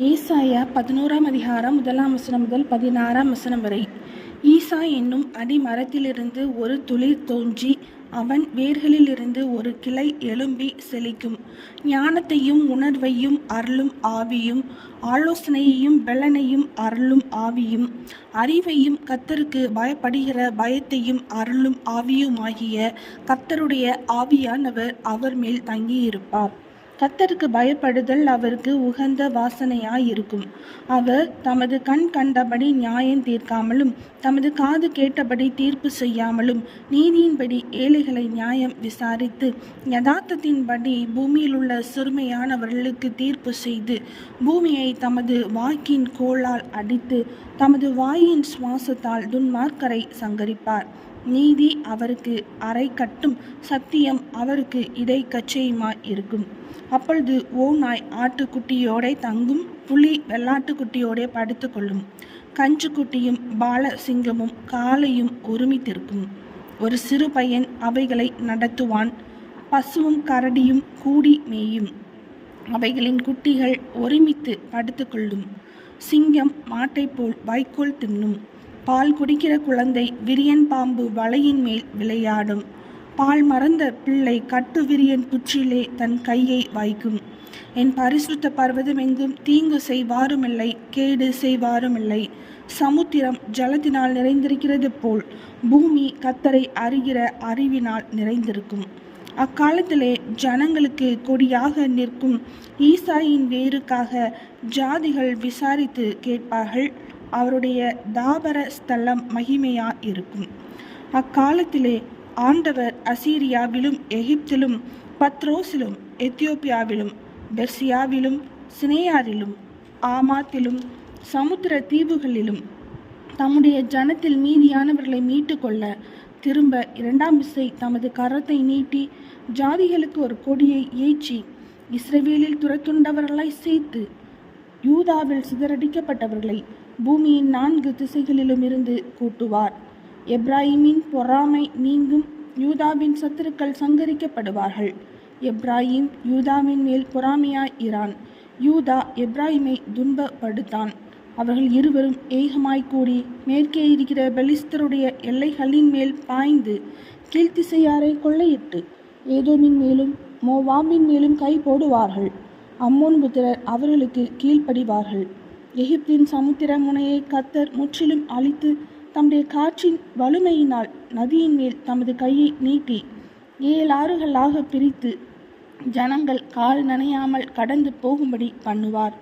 ஈசாயா பதினோராம் அதிகாரம் முதலாம் வசனம் முதல் பதினாறாம் வசனம் வரை. ஈசா என்னும் அடிமரத்திலிருந்து ஒரு துளிர் தோன்றி அவன் வேர்களிலிருந்து ஒரு கிளை எழும்பி செழிக்கும். ஞானத்தையும் உணர்வையும் அருளும் ஆவியும் ஆலோசனையையும் பெலனையும் அருளும் ஆவியும். அறிவையும் கத்தருக்கு பயப்படுகிற பயத்தையும் அருளும் ஆவியுமாகிய கத்தருடைய ஆவியானவர் அவர் மேல் தங்கியிருப்பார். கத்தருக்கு பயப்படுதல் அவருக்கு உகந்த வாசனையாயிருக்கும். அவர் தமது கண் கண்டபடி நியாயம் தீர்க்காமலும் தமது காது கேட்டபடி தீர்ப்பு செய்யாமலும் நீதியின்படி ஏழைகளை நியாயம் விசாரித்து யதார்த்தத்தின்படி பூமியில் உள்ள சிறுமையானவர்களுக்கு தீர்ப்பு செய்து பூமியை தமது வாக்கின் கோளால் அடித்து தமது வாயின் சுவாசத்தால் துன்மார்க்கரை சங்கரிப்பார். நீதி அவருக்கு அறை கட்டும் சத்தியம் அவருக்கு இடை கச்சையுமாய் இருக்கும் அப்பொழுது ஓ நாய் ஆட்டுக்குட்டியோடே தங்கும் புலி வெள்ளாட்டுக்குட்டியோடே படுத்துக்கொள்ளும். கன்றுக்குட்டியும் பால சிங்கமும் காலையும் ஒருமித்திருக்கும் ஒரு சிறு பையன் அவைகளை நடத்துவான் பசுவும் கரடியும் கூடி மேயும். அவைகளின் குட்டிகள் ஒருமித்து படுத்துக்கொள்ளும். சிங்கம் மாட்டைப் போல் வைக்கோல் தின்னும். பால் குடிக்கிற குழந்தை விரியன் பாம்பு வலையின் மேல் விளையாடும். பால் மறந்த பிள்ளை கட்டு விரியன் புற்றிலே தன் கையை வைக்கும் என் பரிசுத்த பர்வதமெங்கும் தீங்கு செய்வாருமில்லை கேடு செய்வாருமில்லை. சமுத்திரம் ஜலத்தினால் நிறைந்திருக்கிறது போல் பூமி கத்தரை அறிகிற அறிவினால் நிறைந்திருக்கும். அக்காலத்திலே ஜனங்களுக்கு கொடியாக நிற்கும் ஈசாயின் வேருக்காக ஜாதிகள் விசாரித்து கேட்பார்கள். அவருடைய தாபர ஸ்தலம் மகிமையா இருக்கும். அக்காலத்திலே ஆண்டவர் அசீரியாவிலும் எகிப்திலும் பத்ரோஸிலும் எத்தியோப்பியாவிலும் பெர்சியாவிலும் சினேயாரிலும் ஆமாத்திலும் சமுத்திர தீவுகளிலும் தம்முடைய ஜனத்தில் மீதியானவர்களை மீட்டுக்கொள்ள திரும்ப இரண்டாம் இசை தமது கரத்தை நீட்டி ஜாதிகளுக்கு ஒரு கொடியை ஏற்றி இஸ்ரேவேலில் துரத்துண்டவர்களாய் சேர்த்து யூதாவில் சிதறடிக்கப்பட்டவர்களை பூமியின் நான்கு திசைகளிலும் இருந்து கூட்டுவார். எப்ராஹிமின் பொறாமை நீங்கும் யூதாவின் சத்துருக்கள் சங்கரிக்கப்படுவார்கள். எப்ராஹிம் யூதாவின் மேல் பொறாமையாய் இரான். யூதா எப்ராஹிமை துன்பப்படுத்தான். அவர்கள் இருவரும் ஏகமாய் கூடி மேற்கே இருக்கிற பெலிஸ்தருடைய எல்லைகளின் மேல் பாய்ந்து கீழ்த்திசையாரை கொள்ளையிட்டு ஏதோமின் மேலும் மோவாமின் மேலும் கை போடுவார்கள். அம்மோன் புத்திரர் அவர்களுக்கு கீழ்ப்படிவார்கள். எகிப்தின் சமுத்திர முனையை கத்தர் முற்றிலும் அழித்து தம்முடைய காற்றின் வலிமையினால் நதியின் மேல் தமது கையை நீட்டி ஏழு ஆறுகளாக பிரித்து ஜனங்கள் கால் நனையாமல் கடந்து போகும்படி பண்ணுவார்.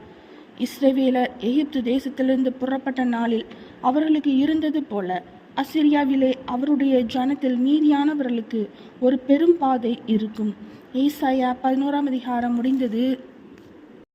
இஸ்ரேவேலர் எகிப்து தேசத்திலிருந்து புறப்பட்ட நாளில் அவர்களுக்கு இருந்தது போல அசிரியாவிலே அவருடைய ஜனத்தில் மீதியானவர்களுக்கு ஒரு பெரும் பாதை இருக்கும். ஏசாயா பதினோராம் அதிகாரம் முடிந்தது.